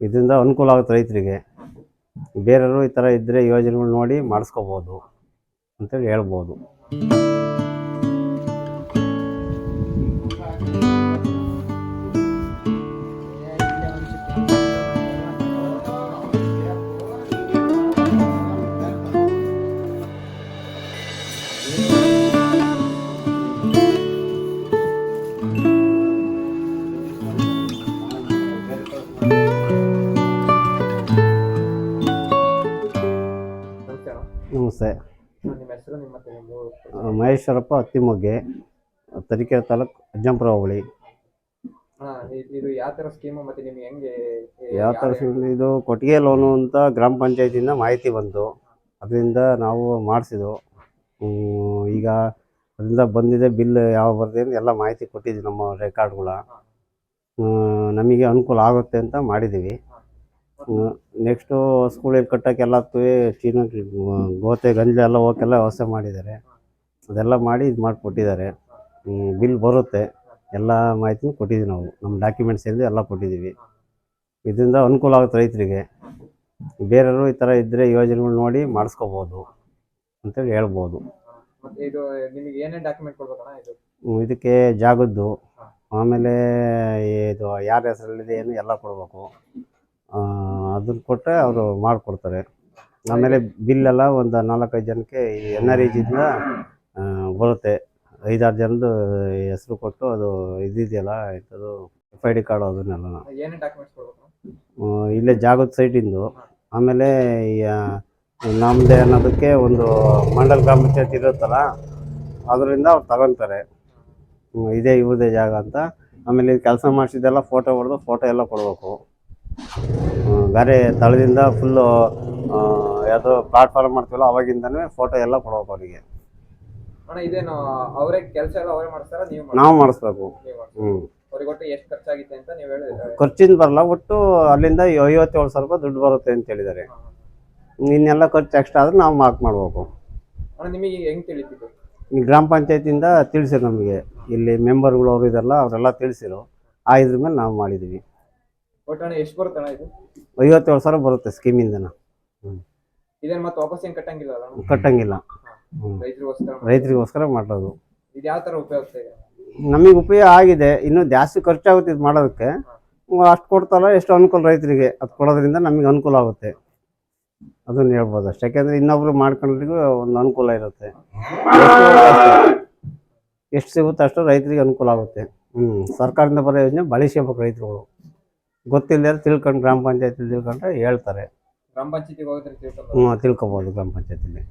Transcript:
ಇದರಿಂದ ಅನುಕೂಲ ಆಗುತ್ತೆ ರೈತರಿಗೆ. ಬೇರೆಯವರು ಈ ಥರ ಇದ್ದರೆ ಯೋಜನೆಗಳು ನೋಡಿ ಮಾಡಿಸ್ಕೋಬೋದು ಅಂತೇಳಿ ಹೇಳ್ಬೋದು. ನಮಸ್ತೆ ನಿಮ್ಮ ಹೆಸರು ನಿಮ್ಮ ಮಹೇಶ್ವರಪ್ಪ ಅತ್ತಿಮೊಗ್ಗೆ ತರೀಕೆರೆ ತಾಲೂಕು ಅಜ್ಜಂಪುರ ಹೋಬಳಿ. ಇದ್- ಯಾವ ತರ ಸ್ಕೀಮು ಮತ್ತೆ ನಿಮ್ಗೆ ಹೆಂಗೆ ಯಾವ ಥರ? ಇದು ಕೊಟ್ಟಿಗೆ ಲೋನು ಅಂತ ಗ್ರಾಮ ಪಂಚಾಯಿತಿಯಿಂದ ಮಾಹಿತಿ ಬಂತು. ಅದರಿಂದ ನಾವು ಮಾಡಿಸಿದ್ವು. ಈಗ ಅದರಿಂದ ಬಂದಿದೆ ಬಿಲ್ ಯಾವ ಬರ್ದಿದೆ ಎಲ್ಲ ಮಾಹಿತಿ ಕೊಟ್ಟಿದ್ವಿ ನಮ್ಮ ರೆಕಾರ್ಡ್ಗಳ ನಮಗೆ ಅನುಕೂಲ ಆಗುತ್ತೆ ಅಂತ ಮಾಡಿದ್ದೀವಿ. ನೆಕ್ಸ್ಟು ಸ್ಕೂಲಿಗೆ ಕಟ್ಟೋಕ್ಕೆಲ್ಲ ಚೀನ ಗೋತೆ ಗಂಜಲ ಎಲ್ಲ ಹೋಗಕ್ಕೆಲ್ಲ ವ್ಯವಸ್ಥೆ ಮಾಡಿದ್ದಾರೆ. ಅದೆಲ್ಲ ಮಾಡಿ ಇದು ಮಾಡಿಕೊಟ್ಟಿದ್ದಾರೆ. ಬಿಲ್ ಬರುತ್ತೆ. ಎಲ್ಲ ಮಾಹಿತಿನೂ ಕೊಟ್ಟಿದ್ದೀವಿ ನಾವು. ನಮ್ಮ ಡಾಕ್ಯುಮೆಂಟ್ಸ್ ಏನಿದೆ ಎಲ್ಲ ಕೊಟ್ಟಿದ್ದೀವಿ. ಇದರಿಂದ ಅನುಕೂಲ ಆಗುತ್ತೆ ರೈತರಿಗೆ. ಬೇರೆಯವರು ಈ ಥರ ಇದ್ದರೆ ಯೋಜನೆಗಳು ನೋಡಿ ಮಾಡಿಸ್ಕೋಬೋದು ಅಂತೇಳಿ ಹೇಳ್ಬೋದು. ಮತ್ತೆ ಇದು ನಿಮಗೆ ಏನೇನು ಡಾಕ್ಯುಮೆಂಟ್ ಕೊಡ್ಬೇಕಣ್ಣ ಇದು? ಇದಕ್ಕೆ ಜಾಗದ್ದು ಆಮೇಲೆ ಇದು ಯಾರ ಹೆಸರಲ್ಲಿದೆ ಏನು ಎಲ್ಲ ಕೊಡಬೇಕು. ಅದನ್ನು ಕೊಟ್ಟರೆ ಅವರು ಮಾಡಿಕೊಡ್ತಾರೆ. ಆಮೇಲೆ ಬಿಲ್ಲೆಲ್ಲ ಒಂದು ನಾಲ್ಕೈದು ಜನಕ್ಕೆ ಈ ಎನ್ ಆರ್ ಇಜಿಂದ ಬರುತ್ತೆ. ಐದಾರು ಜನದ್ದು ಹೆಸರು ಕೊಟ್ಟು ಅದು ಇದಿದೆಯಲ್ಲ ಇದು ಎಫ್ ಐ ಡಿ ಕಾರ್ಡು ಅದನ್ನೆಲ್ಲ. ಇಲ್ಲೇ ಜಾಗದ ಸೈಟಿಂದು. ಆಮೇಲೆ ನಮ್ಮದೇ ಅನ್ನೋದಕ್ಕೆ ಒಂದು ಮಂಡಲ್ ಗ್ರಾಮ ಪಂಚಾಯತ್ ಇರುತ್ತಲ್ಲ ಅದರಿಂದ ಅವ್ರು ತಗೊತಾರೆ. ಇದೇ ಇವ್ರದೇ ಜಾಗ ಅಂತ. ಆಮೇಲೆ ಕೆಲಸ ಮಾಡಿಸಿದ್ದೆಲ್ಲ ಫೋಟೋ ಹೊಡೆದು ಫೋಟೋ ಎಲ್ಲ ಕೊಡಬೇಕು. ಬೇರೆ ತಳದಿಂದ ಫುಲ್ಲು ಯಾವುದೋ ಪ್ಲಾಟ್ಫಾರ್ಮ್ ಮಾಡ್ತೀವಲ್ಲ ಅವಾಗಿಂದನೇ ಫೋಟೋ ಎಲ್ಲ ಕೊಡಬೇಕು ಅವರಿಗೆ. ಅಣ್ಣ ಇದೇನು ಅವರೇ ಕೆಲಸ ಎಲ್ಲ ಅವರೇ ಮಾಡಿಸ್ತಾರ? ನೀವು ನಾವು ಮಾಡಿಸ್ಬೇಕು. ನೀವು ಮಾಡ್ಸ್ತೀರಾ? ಹ್ಞೂ ಅವ್ರಿಗೆ ಒಟ್ಟು ಎಷ್ಟು ಖರ್ಚಾಗಿತ್ತೆ ಅಂತ ನೀವು ಹೇಳಿದ್ರೆ ಖರ್ಚಿಂದ ಬರಲ್ಲ ಒಟ್ಟು ಅಲ್ಲಿಂದ ಐವತ್ತೇಳು ಸಾವಿರ ರೂಪಾಯಿ ದುಡ್ಡು ಬರುತ್ತೆ ಅಂತ ಹೇಳಿದ್ದಾರೆ. ಇನ್ನೆಲ್ಲ ಖರ್ಚು ಎಕ್ಸ್ಟ್ರಾ ಆದ್ರೆ ನಾವು ಮಾರ್ಕ್ ಮಾಡಬೇಕು. ಅಣ್ಣ ನಿಮಗೆ ಹೆಂಗ್ ತಿಳಿತಿದ್ದು? ಈ ಗ್ರಾಮ ಪಂಚಾಯತಿಯಿಂದ ತಿಳಿಸಿರು ನಮಗೆ. ಇಲ್ಲಿ ಮೆಂಬರ್ಗಳು ಅವರು ಇದೆಲ್ಲ ಅವರೆಲ್ಲ ತಿಳಿಸಿರು ಆ ಇದ್ರ ಮೇಲೆ ನಾವು ಮಾಡಿದ್ದೀವಿ ಒಟ್ಟು ಎಷ್ಟು ಬರುತ್ತೆ ಅಣ್ಣ ಇದು? ಐವತ್ತೇಳು ಸಾವಿರ ಬರುತ್ತೆ ಸ್ಕೀಮಿಂದನ ಇದೇನು. ಮತ್ತೆ ವಾಪಸ್ ಏನು ಕಟ್ಟಂಗಿಲ್ಲ ಅಣ್ಣ? ಕಟ್ಟಂಗಿಲ್ಲ. ರೈತರಿಗೋಸ್ಕರ ರೈತರಿಗೋಸ್ಕರ ಮಾಡೋದು ಇದು ಯಾವ ತರ ಉಪಯೋಗ ಇದೆ? ನಮಗೆ ಉಪಯೋಗ ಆಗಿದೆ. ಇನ್ನೂ ಜಾಸ್ತಿ ಖರ್ಚಾಗುತ್ತೆ ಇದು ಮಾಡೋದಕ್ಕೆ. ಅಷ್ಟು ಕೊಡ್ತಾರ ಎಷ್ಟು ಅನುಕೂಲ ರೈತರಿಗೆ. ಅದು ಕೊಡೋದ್ರಿಂದ ನಮಗೆ ಅನುಕೂಲ ಆಗುತ್ತೆ. ಅದನ್ನು ಹೇಳ್ಬೋದು ಅಷ್ಟೇ. ಯಾಕೆಂದರೆ ಇನ್ನೊಬ್ರು ಮಾಡ್ಕೊಂಡ್ರಿಗೂ ಒಂದು ಅನುಕೂಲ ಇರುತ್ತೆ. ಎಷ್ಟು ಸಿಗುತ್ತೆ ಅಷ್ಟು ರೈತರಿಗೆ ಅನುಕೂಲ ಆಗುತ್ತೆ. ಹ್ಞೂ ಸರ್ಕಾರದಿಂದ ಬರೋ ಯೋಜನೆ ಬಳಸ್ಕೋಬೇಕು ರೈತರುಗಳು. ಗೊತ್ತಿಲ್ಲದೆ ತಿಳ್ಕೊಂಡು ಗ್ರಾಮ ಪಂಚಾಯತಿ ತಿಳ್ಕೊಂಡ್ರೆ ಹೇಳ್ತಾರೆ. ಗ್ರಾಮ ಪಂಚಾಯತಿಗೆ ಹೋಗಿದ್ರೆ ತಿಳ್ಕೊಂಡು ಹ್ಞೂ ತಿಳ್ಕೊಬೋದು ಗ್ರಾಮ ಪಂಚಾಯತಿಲಿ.